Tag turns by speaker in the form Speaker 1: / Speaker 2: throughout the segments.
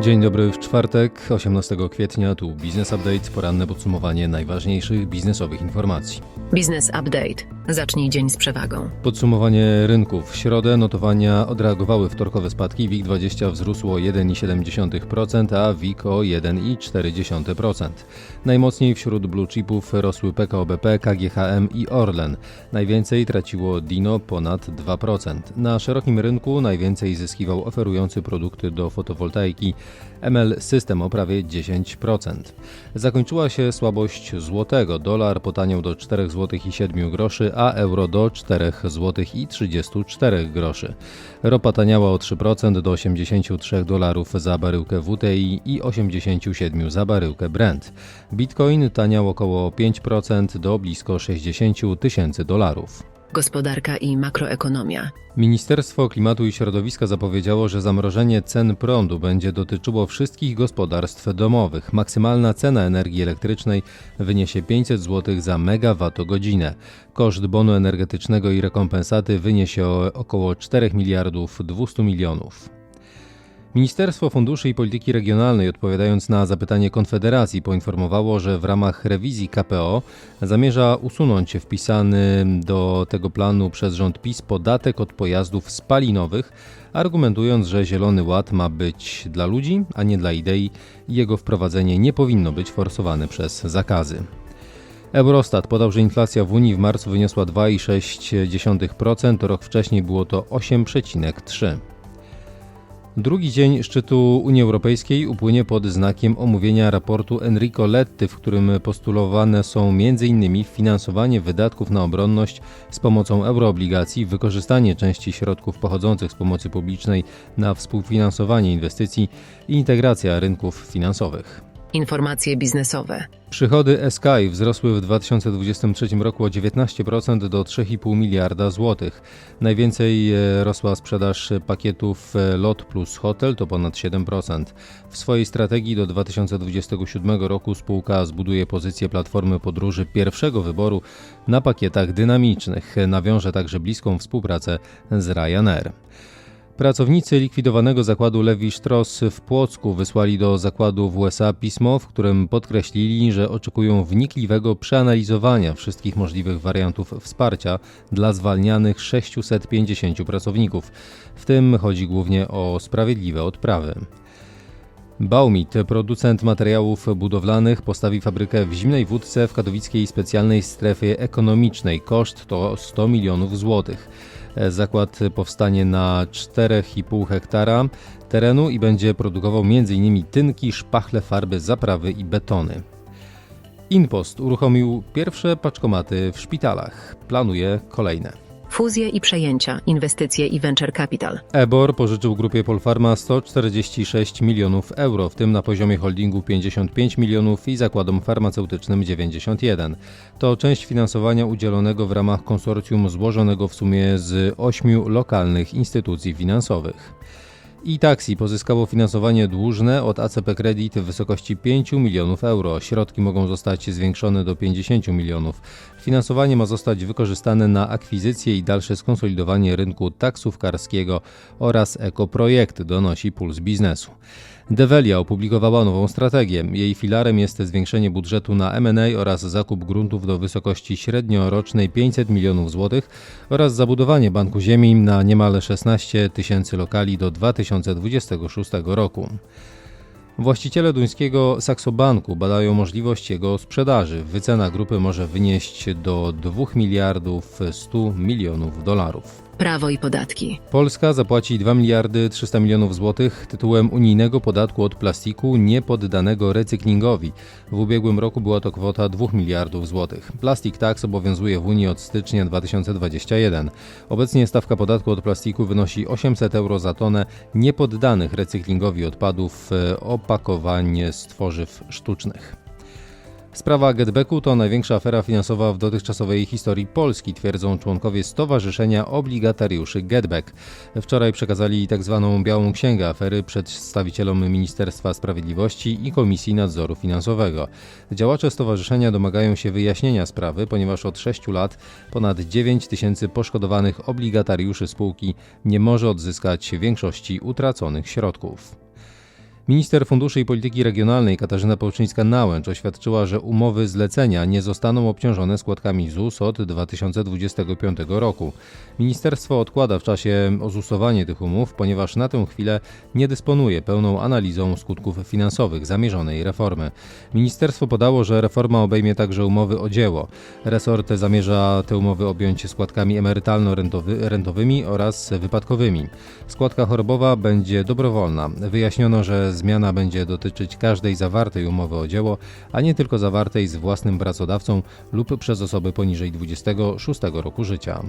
Speaker 1: Dzień dobry w czwartek, 18 kwietnia, tu Business Update, poranne podsumowanie najważniejszych biznesowych informacji.
Speaker 2: Biznes Update. Zacznij dzień z przewagą.
Speaker 1: Podsumowanie rynków. W środę notowania odreagowały wtorkowe spadki. WIG20 wzrósł o 1,7%, a WIG o 1,4%. Najmocniej wśród blue chipów rosły PKO BP, KGHM i Orlen. Najwięcej traciło Dino ponad 2%. Na szerokim rynku najwięcej zyskiwał oferujący produkty do fotowoltaiki ML System o prawie 10%. Zakończyła się słabość złotego. Dolar potaniał do 4 zł i 7 groszy, a euro do 4 zł i 34 groszy. Ropa taniała o 3% do 83 dolarów za baryłkę WTI i 87 za baryłkę Brent. Bitcoin taniał około 5% do blisko 60 tysięcy dolarów.
Speaker 2: Gospodarka i makroekonomia.
Speaker 1: Ministerstwo Klimatu i Środowiska zapowiedziało, że zamrożenie cen prądu będzie dotyczyło wszystkich gospodarstw domowych. Maksymalna cena energii elektrycznej wyniesie 500 zł za megawattogodzinę. Koszt bonu energetycznego i rekompensaty wyniesie około 4 miliardów 200 milionów. Ministerstwo Funduszy i Polityki Regionalnej, odpowiadając na zapytanie Konfederacji, poinformowało, że w ramach rewizji KPO zamierza usunąć wpisany do tego planu przez rząd PiS podatek od pojazdów spalinowych, argumentując, że Zielony Ład ma być dla ludzi, a nie dla idei i jego wprowadzenie nie powinno być forsowane przez zakazy. Eurostat podał, że inflacja w Unii w marcu wyniosła 2,6%, rok wcześniej było to 8,3%. Drugi dzień szczytu Unii Europejskiej upłynie pod znakiem omówienia raportu Enrico Letty, w którym postulowane są m.in. finansowanie wydatków na obronność z pomocą euroobligacji, wykorzystanie części środków pochodzących z pomocy publicznej na współfinansowanie inwestycji i integracja rynków finansowych.
Speaker 2: Informacje biznesowe.
Speaker 1: Przychody Sky wzrosły w 2023 roku o 19% do 3,5 miliarda złotych. Najwięcej e, rosła sprzedaż pakietów e, Lot plus Hotel to ponad 7%. W swojej strategii do 2027 roku spółka zbuduje pozycję platformy podróży pierwszego wyboru na pakietach dynamicznych. Nawiąże także bliską współpracę z Ryanair. Pracownicy likwidowanego zakładu Lewi Strauss w Płocku wysłali do zakładu w USA pismo, w którym podkreślili, że oczekują wnikliwego przeanalizowania wszystkich możliwych wariantów wsparcia dla zwalnianych 650 pracowników. W tym chodzi głównie o sprawiedliwe odprawy. Baumit, producent materiałów budowlanych, postawi fabrykę w Zimnej Wódce w katowickiej specjalnej strefie ekonomicznej. Koszt to 100 milionów złotych. Zakład powstanie na 4,5 hektara terenu i będzie produkował m.in. tynki, szpachle, farby, zaprawy i betony. Inpost uruchomił pierwsze paczkomaty w szpitalach. Planuje kolejne.
Speaker 2: Fuzje i przejęcia, inwestycje i venture capital.
Speaker 1: Ebor pożyczył grupie Polfarma 146 milionów euro, w tym na poziomie holdingu 55 milionów i zakładom farmaceutycznym 91. To część finansowania udzielonego w ramach konsorcjum złożonego w sumie z ośmiu lokalnych instytucji finansowych. I taksi pozyskało finansowanie dłużne od ACP Credit w wysokości 5 milionów euro. Środki mogą zostać zwiększone do 50 milionów. Finansowanie ma zostać wykorzystane na akwizycję i dalsze skonsolidowanie rynku taksówkarskiego oraz ekoprojekt, donosi Puls Biznesu. Develia opublikowała nową strategię. Jej filarem jest zwiększenie budżetu na M&A oraz zakup gruntów do wysokości średniorocznej 500 milionów złotych oraz zabudowanie Banku Ziemi na niemal 16 tysięcy lokali do 2026 roku. Właściciele duńskiego Saxo Banku badają możliwość jego sprzedaży. Wycena grupy może wynieść do 2 miliardów 100 milionów dolarów.
Speaker 2: Prawo i podatki.
Speaker 1: Polska zapłaci 2 miliardy 300 milionów złotych tytułem unijnego podatku od plastiku niepoddanego recyklingowi. W ubiegłym roku była to kwota 2 miliardów złotych. Plastik Tax obowiązuje w Unii od stycznia 2021. Obecnie stawka podatku od plastiku wynosi 800 euro za tonę niepoddanych recyklingowi odpadów e, opakowań z tworzyw sztucznych. Sprawa Getbacku to największa afera finansowa w dotychczasowej historii Polski, twierdzą członkowie Stowarzyszenia Obligatariuszy Getback. Wczoraj przekazali tzw. Tak białą księgę afery przedstawicielom Ministerstwa Sprawiedliwości i Komisji Nadzoru Finansowego. Działacze stowarzyszenia domagają się wyjaśnienia sprawy, ponieważ od 6 lat ponad 9 tysięcy poszkodowanych obligatariuszy spółki nie może odzyskać większości utraconych środków. Minister Funduszy i Polityki Regionalnej Katarzyna Pełczyńska-Nałęcz oświadczyła, że umowy zlecenia nie zostaną obciążone składkami ZUS od 2025 roku. Ministerstwo odkłada w czasie ozusowanie tych umów, ponieważ na tę chwilę nie dysponuje pełną analizą skutków finansowych zamierzonej reformy. Ministerstwo podało, że reforma obejmie także umowy o dzieło. Resort zamierza te umowy objąć składkami emerytalno-rentowymi oraz wypadkowymi. Składka chorobowa będzie dobrowolna. Wyjaśniono, że zmiana będzie dotyczyć każdej zawartej umowy o dzieło, a nie tylko zawartej z własnym pracodawcą lub przez osoby poniżej 26 roku życia.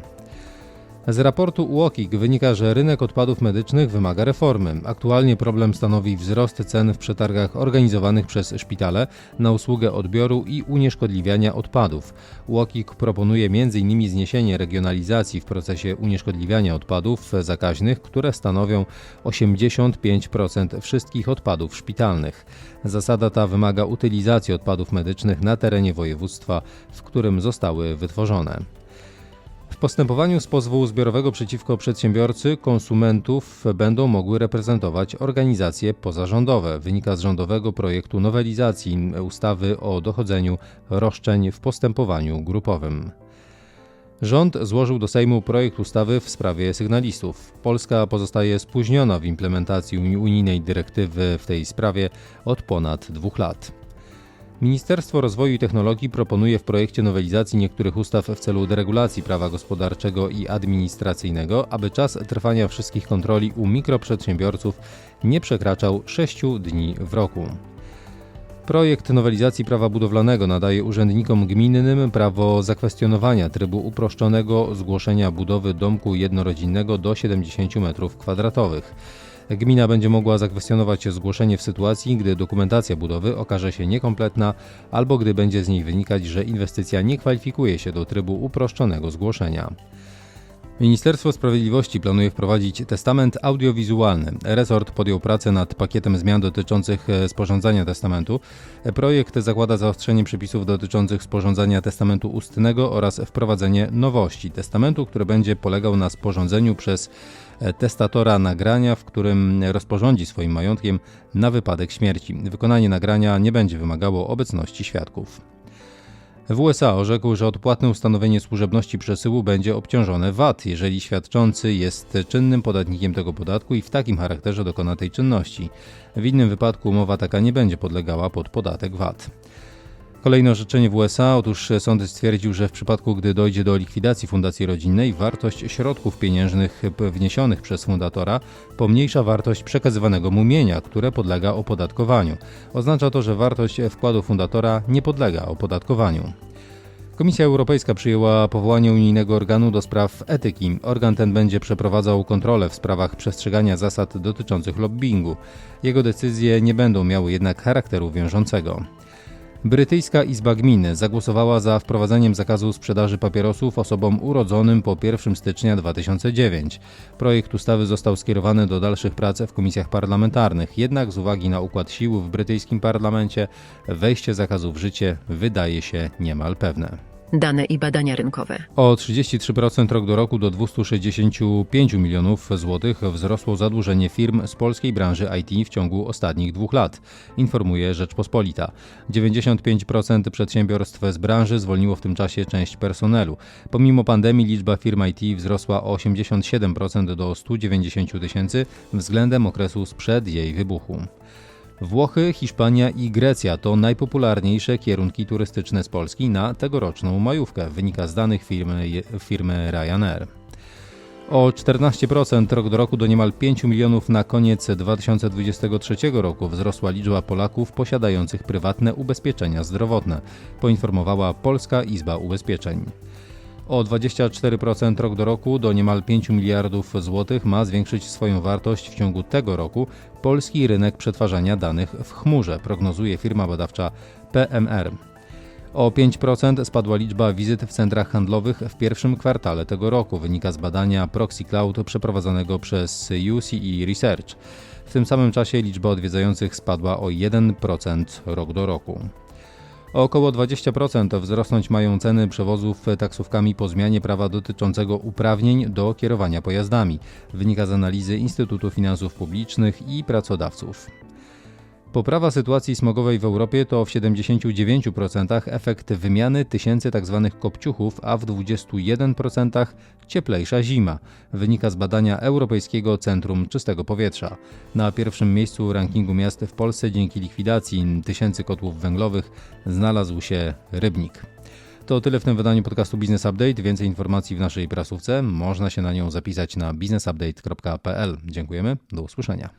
Speaker 1: Z raportu UOKiK wynika, że rynek odpadów medycznych wymaga reformy. Aktualnie problem stanowi wzrost cen w przetargach organizowanych przez szpitale na usługę odbioru i unieszkodliwiania odpadów. UOKiK proponuje m.in. zniesienie regionalizacji w procesie unieszkodliwiania odpadów zakaźnych, które stanowią 85% wszystkich odpadów szpitalnych. Zasada ta wymaga utylizacji odpadów medycznych na terenie województwa, w którym zostały wytworzone. W postępowaniu z pozwu zbiorowego przeciwko przedsiębiorcy konsumentów będą mogły reprezentować organizacje pozarządowe. Wynika z rządowego projektu nowelizacji ustawy o dochodzeniu roszczeń w postępowaniu grupowym. Rząd złożył do Sejmu projekt ustawy w sprawie sygnalistów. Polska pozostaje spóźniona w implementacji unijnej dyrektywy w tej sprawie od ponad dwóch lat. Ministerstwo Rozwoju i Technologii proponuje w projekcie nowelizacji niektórych ustaw w celu deregulacji prawa gospodarczego i administracyjnego, aby czas trwania wszystkich kontroli u mikroprzedsiębiorców nie przekraczał 6 dni w roku. Projekt nowelizacji prawa budowlanego nadaje urzędnikom gminnym prawo zakwestionowania trybu uproszczonego zgłoszenia budowy domku jednorodzinnego do 70 m2. Gmina będzie mogła zakwestionować zgłoszenie w sytuacji, gdy dokumentacja budowy okaże się niekompletna albo gdy będzie z niej wynikać, że inwestycja nie kwalifikuje się do trybu uproszczonego zgłoszenia. Ministerstwo Sprawiedliwości planuje wprowadzić testament audiowizualny. Resort podjął pracę nad pakietem zmian dotyczących e, sporządzania testamentu. Projekt zakłada zaostrzenie przepisów dotyczących sporządzania testamentu ustnego oraz wprowadzenie nowości testamentu, który będzie polegał na sporządzeniu przez e, testatora nagrania, w którym rozporządzi swoim majątkiem na wypadek śmierci. Wykonanie nagrania nie będzie wymagało obecności świadków. W USA orzekł, że odpłatne ustanowienie służebności przesyłu będzie obciążone VAT, jeżeli świadczący jest czynnym podatnikiem tego podatku i w takim charakterze dokona tej czynności. W innym wypadku umowa taka nie będzie podlegała pod podatek VAT. Kolejne orzeczenie w USA. Otóż sąd stwierdził, że w przypadku, gdy dojdzie do likwidacji fundacji rodzinnej, wartość środków pieniężnych wniesionych przez fundatora pomniejsza wartość przekazywanego mu mienia, które podlega opodatkowaniu. Oznacza to, że wartość wkładu fundatora nie podlega opodatkowaniu. Komisja Europejska przyjęła powołanie unijnego organu do spraw etyki. Organ ten będzie przeprowadzał kontrolę w sprawach przestrzegania zasad dotyczących lobbingu. Jego decyzje nie będą miały jednak charakteru wiążącego. Brytyjska Izba Gminy zagłosowała za wprowadzeniem zakazu sprzedaży papierosów osobom urodzonym po 1 stycznia 2009. Projekt ustawy został skierowany do dalszych prac w komisjach parlamentarnych, jednak z uwagi na układ sił w brytyjskim parlamencie wejście zakazu w życie wydaje się niemal pewne.
Speaker 2: Dane i badania rynkowe.
Speaker 1: O 33% rok do roku do 265 milionów złotych wzrosło zadłużenie firm z polskiej branży IT w ciągu ostatnich dwóch lat, informuje Rzeczpospolita. 95% przedsiębiorstw z branży zwolniło w tym czasie część personelu. Pomimo pandemii liczba firm IT wzrosła o 87% do 190 tysięcy względem okresu sprzed jej wybuchu. Włochy, Hiszpania i Grecja to najpopularniejsze kierunki turystyczne z Polski na tegoroczną majówkę, wynika z danych firmy, firmy Ryanair. O 14% rok do roku do niemal 5 milionów na koniec 2023 roku wzrosła liczba Polaków posiadających prywatne ubezpieczenia zdrowotne, poinformowała Polska Izba Ubezpieczeń. O 24% rok do roku do niemal 5 miliardów złotych ma zwiększyć swoją wartość w ciągu tego roku polski rynek przetwarzania danych w chmurze, prognozuje firma badawcza PMR. O 5% spadła liczba wizyt w centrach handlowych w pierwszym kwartale tego roku, wynika z badania Proxy Cloud przeprowadzonego przez UCE Research. W tym samym czasie liczba odwiedzających spadła o 1% rok do roku. O około 20% wzrosnąć mają ceny przewozów taksówkami po zmianie prawa dotyczącego uprawnień do kierowania pojazdami, wynika z analizy Instytutu Finansów Publicznych i Pracodawców. Poprawa sytuacji smogowej w Europie to w 79% efekt wymiany tysięcy tzw. kopciuchów, a w 21% cieplejsza zima. Wynika z badania Europejskiego Centrum Czystego Powietrza. Na pierwszym miejscu rankingu miast w Polsce dzięki likwidacji tysięcy kotłów węglowych znalazł się Rybnik. To tyle w tym wydaniu podcastu Business Update. Więcej informacji w naszej prasówce. Można się na nią zapisać na businessupdate.pl. Dziękujemy. Do usłyszenia.